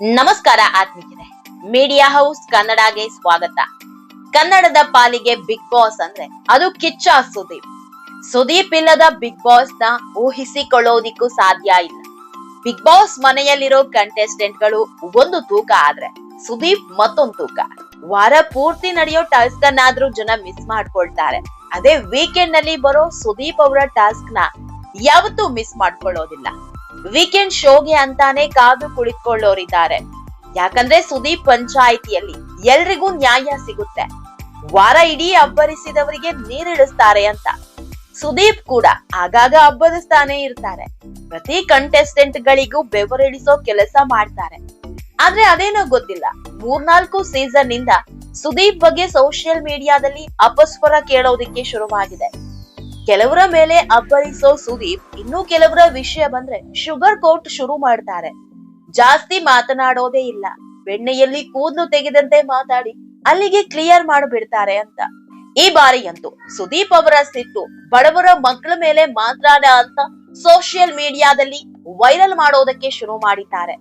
ನಮಸ್ಕಾರ ಆತ್ಮೀಯರೇ. Media house ಕನ್ನಡಗೆ ಸ್ವಾಗತ. ಕನ್ನಡದ ಪಾಲಿಗೆ ಬಿಗ್ ಬಾಸ್ ಅಂದ್ರೆ ಅದು ಕಿಚ್ಚ ಸುದೀಪ್. ಸುದೀಪ್ ಇಲ್ಲದ ಬಿಗ್ ಬಾಸ್ನ ಊಹಿಸಿಕೊಳ್ಳೋದಿಕ್ಕೂ ಸಾಧ್ಯ ಇಲ್ಲ. ಬಿಗ್ ಬಾಸ್ ಮನೆಯಲ್ಲಿರೋ ಕಂಟೆಸ್ಟೆಂಟ್ಗಳು ಒಂದು ತೂಕ ಆದ್ರೆ ಸುದೀಪ್ ಮತ್ತೊಂದು ತೂಕ. ವಾರ ಪೂರ್ತಿ ನಡೆಯೋ ಟಾಸ್ಕ್ ಅನ್ನಾದ್ರೂ ಜನ ಮಿಸ್ ಮಾಡ್ಕೊಳ್ತಾರೆ. ಅದೇ ವೀಕೆಂಡ್ನಲ್ಲಿ ಬರೋ ಸುದೀಪ್ ಅವರ ಟಾಸ್ಕ್ನ ಯಾವತ್ತೂ ಮಿಸ್ ಮಾಡ್ಕೊಳ್ಳೋದಿಲ್ಲ. ವೀಕೆಂಡ್ ಶೋಗೆ ಅಂತಾನೆ ಕಾದು ಕುಳಿತುಕೊಳ್ಳೋರಿದ್ದಾರೆ. ಯಾಕಂದ್ರೆ ಸುದೀಪ್ ಪಂಚಾಯಿತಿಯಲ್ಲಿ ಎಲ್ರಿಗೂ ನ್ಯಾಯ ಸಿಗುತ್ತೆ. ವಾರ ಇಡೀ ಅಬ್ಬರಿಸಿದವರಿಗೆ ನೀರಿಳಿಸ್ತಾರೆ ಅಂತ. ಸುದೀಪ್ ಕೂಡ ಆಗಾಗ ಅಬ್ಬರಿಸ್ತಾನೆ ಇರ್ತಾರೆ. ಪ್ರತಿ ಕಂಟೆಸ್ಟೆಂಟ್ ಗಳಿಗೂ ಬೆವರಿಳಿಸೋ ಕೆಲಸ ಮಾಡ್ತಾರೆ. ಆದ್ರೆ ಅದೇನೋ ಗೊತ್ತಿಲ್ಲ. ಮೂರ್ನಾಲ್ಕು ಸೀಸನ್ನಿಂದ ಸುದೀಪ್ ಬಗ್ಗೆ ಸೋಷಿಯಲ್ ಮೀಡಿಯಾದಲ್ಲಿ ಅಪಸ್ವರ ಕೇಳೋದಿಕ್ಕೆ ಶುರುವಾಗಿದೆ. ಕೆಲವರ ಮೇಲೆ ಅಬ್ಬರಿಸೋ ಸುದೀಪ್, ಇನ್ನು ಕೆಲವರ ವಿಷಯ ಬಂದ್ರೆ ಶುಗರ್ ಕೋಟ್ ಶುರು ಮಾಡ್ತಾರೆ. ಜಾಸ್ತಿ ಮಾತನಾಡೋದೇ ಇಲ್ಲ. ಬೆಣ್ಣೆಯಲ್ಲಿ ಕೂದಲು ತೆಗೆದಂತೆ ಮಾತಾಡಿ ಅಲ್ಲಿಗೆ ಕ್ಲಿಯರ್ ಮಾಡಿಬಿಡ್ತಾರೆ ಅಂತ. ಈ ಬಾರಿಯಂತೂ ಸುದೀಪ್ ಅವರ ಸಿಟ್ಟು ಬಡವರ ಮಕ್ಕಳ ಮೇಲೆ ಮಾತ್ರ ಅಂತ ಸೋಷಿಯಲ್ ಮೀಡಿಯಾದಲ್ಲಿ ವೈರಲ್ ಮಾಡೋದಕ್ಕೆ ಶುರು ಮಾಡಿದ್ದಾರೆ.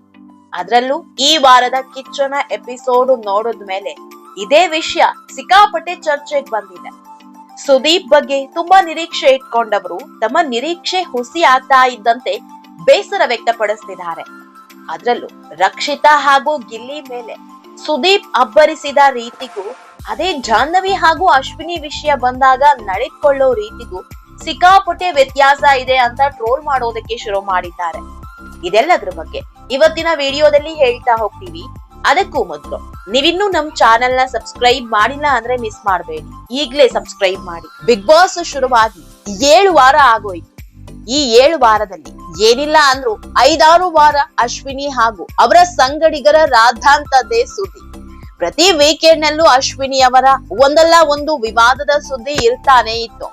ಅದರಲ್ಲೂ ಈ ವಾರದ ಕಿಚ್ಚನ ಎಪಿಸೋಡ್ ನೋಡಿದ್ಮೇಲೆ ಇದೇ ವಿಷಯ ಸಿಕ್ಕಾಪಟ್ಟೆ ಚರ್ಚೆಗೆ ಬಂದಿದೆ. ಸುದೀಪ್ ಬಗ್ಗೆ ತುಂಬಾ ನಿರೀಕ್ಷೆ ಇಟ್ಕೊಂಡವರು ತಮ್ಮ ನಿರೀಕ್ಷೆ ಹುಸಿ ಆಗ್ತಾ ಇದ್ದಂತೆ ಬೇಸರ ವ್ಯಕ್ತಪಡಿಸ್ತಿದ್ದಾರೆ. ಅದರಲ್ಲೂ ರಕ್ಷಿತಾ ಹಾಗೂ ಗಿಲ್ಲಿ ಮೇಲೆ ಸುದೀಪ್ ಅಬ್ಬರಿಸಿದ ರೀತಿಗೂ, ಅದೇ ಜಾಹ್ನವಿ ಹಾಗೂ ಅಶ್ವಿನಿ ವಿಷಯ ಬಂದಾಗ ನಡೆದುಕೊಳ್ಳೋ ರೀತಿಗೂ ಸಿಕ್ಕಾಪಟ್ಟೆ ವ್ಯತ್ಯಾಸ ಇದೆ ಅಂತ ಟ್ರೋಲ್ ಮಾಡೋದಕ್ಕೆ ಶುರು ಮಾಡಿದ್ದಾರೆ. ಇದೆಲ್ಲದ್ರ ಬಗ್ಗೆ ಇವತ್ತಿನ ವಿಡಿಯೋದಲ್ಲಿ ಹೇಳ್ತಾ ಹೋಗ್ತೀವಿ. ಅದಕ್ಕೂ ಮೊದಲು. ನೀವಿನ್ನೂ ನಮ್ ಚಾನೆಲ್ನ ಸಬ್ಸ್ಕ್ರೈಬ್ ಮಾಡಿಲ್ಲ ಅಂದ್ರೆ ಮಿಸ್ ಮಾಡಬೇಡಿ. ಈಗ್ಲೇ ಸಬ್ಸ್ಕ್ರೈಬ್ ಮಾಡಿ. ಬಿಗ್ ಬಾಸ್ ಶುರುವಾಗಿ ಏಳು ವಾರ ಆಗೋಯ್ತು. ಈ ಏಳು ವಾರದಲ್ಲಿ ಏನಿಲ್ಲ ಅಂದ್ರೂ ಐದಾರು ವಾರ ಅಶ್ವಿನಿ ಹಾಗೂ ಅವರ ಸಂಗಡಿಗರ ರಾಧಾಂತದೇ ಸುದ್ದಿ. ಪ್ರತಿ ವೀಕೆಂಡ್ ನಲ್ಲೂ ಅಶ್ವಿನಿ ಅವರ ಒಂದಲ್ಲ ಒಂದು ವಿವಾದದ ಸುದ್ದಿ ಇರ್ತಾನೆ ಇತ್ತು.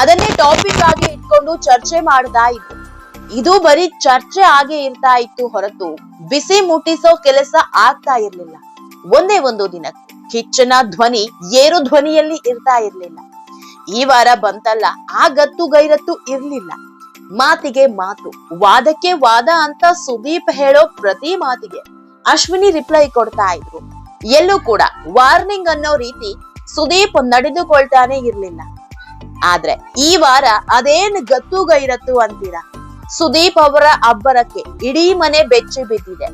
ಅದನ್ನೇ ಟಾಪಿಕ್ ಆಗಿ ಇಟ್ಕೊಂಡು ಚರ್ಚೆ ಮಾಡ್ತಾ ಇತ್ತು ಇದು ಬರೀ ಚರ್ಚೆ ಆಗೇ ಇರ್ತಾ ಇತ್ತು ಹೊರತು ಬಿಸಿ ಮುಟ್ಟಿಸೋ ಕೆಲಸ ಆಗ್ತಾ ಇರ್ಲಿಲ್ಲ. ಒಂದೇ ಒಂದು ದಿನ ಕಿಚ್ಚನ ಧ್ವನಿ ಏರು ಧ್ವನಿಯಲ್ಲಿ ಇರ್ತಾ ಇರ್ಲಿಲ್ಲ. ಈ ವಾರ ಬಂತಲ್ಲ, ಆ ಗತ್ತು ಗೈರತ್ತು ಇರ್ಲಿಲ್ಲ. ಮಾತಿಗೆ ಮಾತು, ವಾದಕ್ಕೆ ವಾದ ಅಂತ ಸುದೀಪ್ ಹೇಳೋ ಪ್ರತಿ ಮಾತಿಗೆ ಅಶ್ವಿನಿ ರಿಪ್ಲೈ ಕೊಡ್ತಾ ಇದ್ರು. ಎಲ್ಲೂ ಕೂಡ ವಾರ್ನಿಂಗ್ ಅನ್ನೋ ರೀತಿ ಸುದೀಪ್ ನಡೆದುಕೊಳ್ತಾನೆ ಇರ್ಲಿಲ್ಲ. ಆದ್ರೆ ಈ ವಾರ ಅದೇನ್ ಗತ್ತು ಗೈರತ್ತು ಅಂತೀರಾ? ಸುದೀಪ್ ಅವರ ಅಬ್ಬರಕ್ಕೆ ಇಡೀ ಮನೆ ಬೆಚ್ಚಿ ಬಿದ್ದಿದೆ.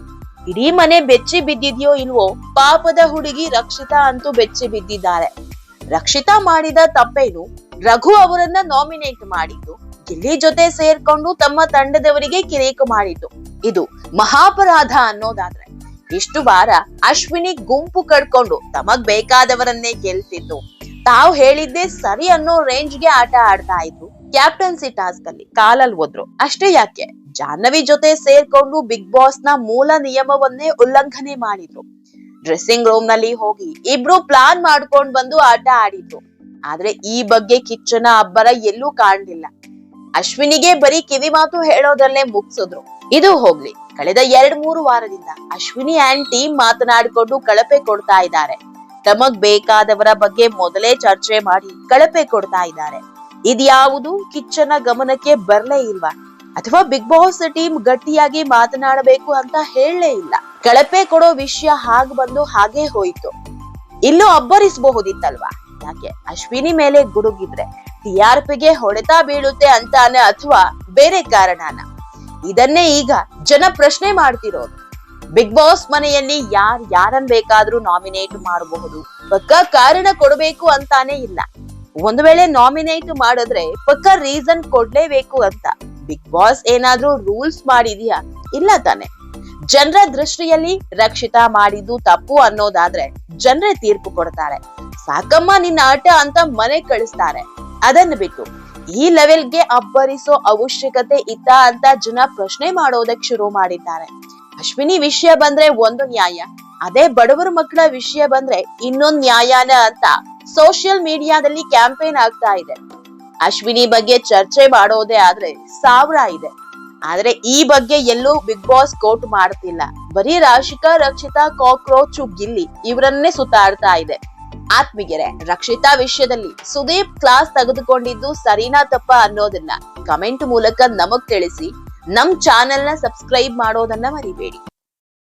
ಇಡೀ ಮನೆ ಬೆಚ್ಚಿ ಬಿದ್ದಿದೆಯೋ ಇಲ್ವೋ ಪಾಪದ ಹುಡುಗಿ ರಕ್ಷಿತಾ ಅಂತೂ ಬೆಚ್ಚಿ ಬಿದ್ದಿದ್ದಾರೆ. ರಕ್ಷಿತಾ ಮಾಡಿದ ತಪ್ಪೇನು? ರಘು ಅವರನ್ನ ನಾಮಿನೇಟ್ ಮಾಡಿದ್ದು, ಗಿಲ್ಲಿ ಜೊತೆ ಸೇರ್ಕೊಂಡು ತಮ್ಮ ತಂಡದವರಿಗೆ ಕಿರೇಕು ಮಾಡಿದ್ದು. ಇದು ಮಹಾಪರಾಧ ಅನ್ನೋದಾದ್ರೆ. ಇಷ್ಟು ವಾರ ಅಶ್ವಿನಿ ಗುಂಪು ಕಡ್ಕೊಂಡು ತಮಗ್ ಬೇಕಾದವರನ್ನೇ ಗೆಲ್ತಿದ್ದು. ತಾವು ಹೇಳಿದ್ದೆ ಸರಿ ಅನ್ನೋ ರೇಂಜ್ಗೆ ಆಟ ಆಡ್ತಾ ಇದ್ರು. ಕ್ಯಾಪ್ಟನ್ಸಿ ಟಾಸ್ಕ್ ಅಲ್ಲಿ ಕಾಲಲ್ಲಿ ಹೋದ್ರು. ಅಷ್ಟೇ ಯಾಕೆ? ಜಾಹ್ನವಿ ಜೊತೆ ಸೇರ್ಕೊಂಡು ಬಿಗ್ ಬಾಸ್ನ ಮೂಲ ನಿಯಮವನ್ನೇ ಉಲ್ಲಂಘನೆ ಮಾಡಿದ್ರು. ಡ್ರೆಸ್ಸಿಂಗ್ ರೂಮ್ನಲ್ಲಿ ಹೋಗಿ ಇಬ್ರು ಪ್ಲಾನ್ ಮಾಡ್ಕೊಂಡ್ ಬಂದು ಆಟ ಆಡಿದ್ರು. ಆದ್ರೆ ಈ ಬಗ್ಗೆ ಕಿಚ್ಚನ ಅಬ್ಬರ ಎಲ್ಲೂ ಕಾಣ್ಲಿಲ್ಲ. ಅಶ್ವಿನಿಗೆ ಬರೀ ಕಿವಿ ಮಾತು ಹೇಳೋದ್ರಲ್ಲೇ ಮುಗ್ಸಿದ್ರು. ಇದು ಹೋಗ್ಲಿ. ಕಳೆದ ಎರಡ್ ಮೂರು ವಾರದಿಂದ ಅಶ್ವಿನಿ ಅಂಡ್ ಟೀಮ್ ಮಾತನಾಡಿಕೊಂಡು ಕಳಪೆ ಕೊಡ್ತಾ ಇದ್ದಾರೆ. ತಮಗ್ ಬೇಕಾದವರ ಬಗ್ಗೆ ಮೊದಲೇ ಚರ್ಚೆ ಮಾಡಿ ಕಳಪೆ ಕೊಡ್ತಾ ಇದ್ದಾರೆ. ಇದ್ಯಾವುದು ಕಿಚ್ಚನ ಗಮನಕ್ಕೆ ಬರಲೇ ಇಲ್ವಾ? ಅಥವಾ ಬಿಗ್ ಬಾಸ್ ಟೀಮ್ ಗಟ್ಟಿಯಾಗಿ ಮಾತನಾಡಬೇಕು ಅಂತ ಹೇಳಲೇ ಇಲ್ಲ. ಕಳಪೆ ಕೊಡೋ ವಿಷಯ ಹಾಗೆ ಬಂದು ಹಾಗೆ ಹೋಯ್ತು. ಇಲ್ಲೂ ಅಬ್ಬರಿಸಬಹುದಿತ್ತಲ್ವಾ? ಯಾಕೆ? ಅಶ್ವಿನಿ ಮೇಲೆ ಗುಡುಗಿದ್ರೆ ಟಿ ಆರ್ ಪಿಗೆ ಹೊಡೆತ ಬೀಳುತ್ತೆ ಅಂತಾನೆ ಅಥವಾ ಬೇರೆ ಕಾರಣನ? ಇದನ್ನೇ ಈಗ ಜನ ಪ್ರಶ್ನೆ ಮಾಡ್ತಿರೋದು. ಬಿಗ್ ಬಾಸ್ ಮನೆಯಲ್ಲಿ ಯಾರ್ ಯಾರನ್ ಬೇಕಾದ್ರೂ ನಾಮಿನೇಟ್ ಮಾಡಬಹುದು. ಪಕ್ಕ ಕಾರಣ ಕೊಡಬೇಕು ಅಂತಾನೆ ಇಲ್ಲ. ಒಂದ್ ವೇಳೆ ನಾಮಿನೇಟ್ ಮಾಡಿದ್ರೆ ಪಕ್ಕ ರೀಸನ್ ಕೊಡ್ಲೇಬೇಕು ಅಂತ. ಬಿಗ್ ಬಾಸ್ ಏನಾದ್ರೂ ರೂಲ್ಸ್ ಮಾಡಿದ್ಯಾ? ಇಲ್ಲ ತಾನೆ. ಜನರ ದೃಷ್ಟಿಯಲ್ಲಿ ರಕ್ಷಿತಾ ಮಾಡಿದ್ದು ತಪ್ಪು ಅನ್ನೋದಾದ್ರೆ ಜನರೇ ತೀರ್ಪು ಕೊಡ್ತಾರೆ. ಸಾಕಮ್ಮ ನಿನ್ನ ಆಟ ಅಂತ ಮನೆ ಕಳಿಸ್ತಾರೆ. ಅದನ್ನ ಬಿಟ್ಟು, ಈ ಲೆವೆಲ್ಗೆ ಅಬ್ಬರಿಸೋ ಅವಶ್ಯಕತೆ ಇತ್ತ ಅಂತ ಜನ ಪ್ರಶ್ನೆ ಮಾಡೋದಕ್ಕೆ ಶುರು ಮಾಡಿದ್ದಾರೆ. ಅಶ್ವಿನಿ ವಿಷಯ ಬಂದ್ರೆ ಒಂದು ನ್ಯಾಯ, ಅದೇ ಬಡವರ ಮಕ್ಕಳ ವಿಷಯ ಬಂದ್ರೆ ಇನ್ನೊಂದ್ ನ್ಯಾಯನ ಅಂತ ಸೋಷಿಯಲ್ ಮೀಡಿಯಾದಲ್ಲಿ ಕ್ಯಾಂಪೇನ್ ಆಗ್ತಾ ಇದೆ. ಅಶ್ವಿನಿ ಬಗ್ಗೆ ಚರ್ಚೆ ಮಾಡೋದೇ ಆದ್ರೆ ಸಾವಿರ ಇದೆ. ಆದ್ರೆ ಈ ಬಗ್ಗೆ ಎಲ್ಲೂ ಬಿಗ್ ಬಾಸ್ ಕೋಟ್ ಮಾಡ್ತಿಲ್ಲ. ಬರೀ ರಾಶಿಕಾ, ರಕ್ಷಿತಾ ಕಾಕ್ರೋಚ್ ಗಿಲ್ಲಿ ಇವರನ್ನೇ ಸುತ್ತಾಡ್ತಾ ಇದೆ. ಆತ್ಮಿಗೆರೆ ರಕ್ಷಿತಾ ವಿಷಯದಲ್ಲಿ ಸುದೀಪ್ ಕ್ಲಾಸ್ ತೆಗೆದುಕೊಂಡಿದ್ದು ಸರಿನಾ ತಪ್ಪ ಅನ್ನೋದನ್ನ ಕಮೆಂಟ್ ಮೂಲಕ ನಮಗ್ ತಿಳಿಸಿ. ನಮ್ ಚಾನೆಲ್ನ ಸಬ್ಸ್ಕ್ರೈಬ್ ಮಾಡೋದನ್ನ ಮರಿಬೇಡಿ.